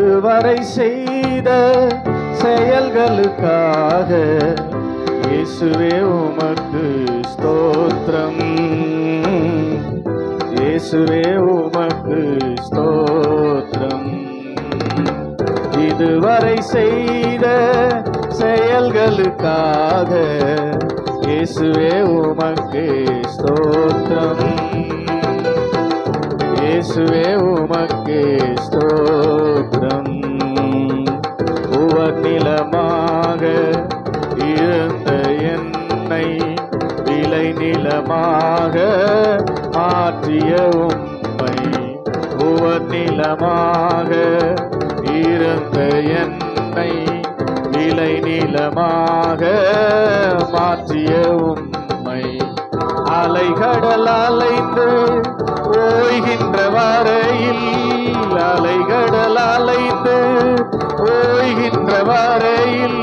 இதுவரை செய்த செயல்களுக்காக இயேசுவே உமக்கு ஸ்தோத்திரம். இயேசுவே உமக்கு ஸ்தோத்திரம். இதுவரை செய்த செயல்களுக்காக இயேசுவே உமக்கு ஸ்தோத்திரம். இயேசுவே உமக்கு நிலமாக மாற்றிய உம்மை உவர் நிலமாக இருந்த என்னை விலை நிலமாக மாற்றிய உம்மை அலைகடல் அலைந்து ஓய்கின்ற வரையில் அலைகடல் அலைந்து ஓய்கின்ற வரையில்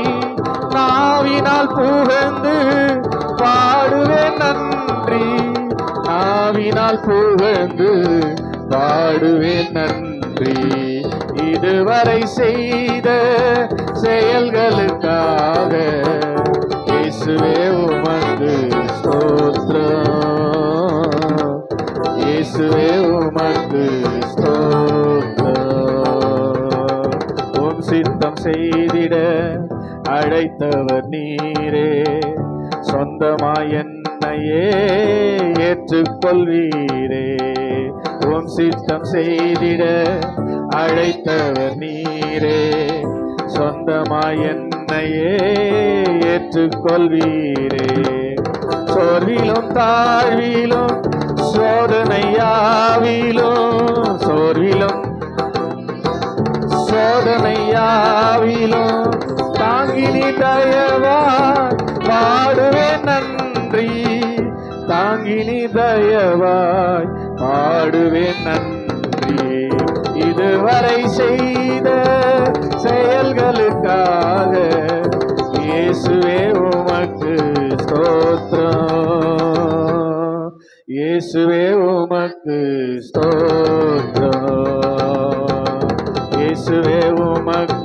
நாவினால் புகழ்ந்து பாடுவேன் நன்றி நாள் புகழ்ந்து பாடுவேன் நன்றி. இதுவரை செய்த செயல்களுக்காக இயேசுவே உமக்கு ஸ்தோத்திரம். இயேசுவே உமக்கு ஸ்தோத்திரம். உன் சித்தம் செய்திட அழைத்தவர் நீரே. சொந்தமாய் என்னையே ஏற்றுக்கொள்வீரே. உம் சித்தம் செய்திட அழைத்தவர் நீரே. சொந்தமாய் என்னையே ஏற்றுக்கொள்வீரே. சோர்விலும் தாழ்விலும் சோதனையாவிலும் சோர்விலும் சோதனையாவிலும் தாங்கினி தயவா பாடுவேன் நன்றி. தாங்கினி தயவாய் பாடுவேன் நன்றி. இதுவரை செய்த செயல்களுக்காக இயேசுவே உமக்கு ஸ்தோத்ரம் இயேசுவே உமக்கு ஸ்தோத்ரம் இயேசுவே உமக்கு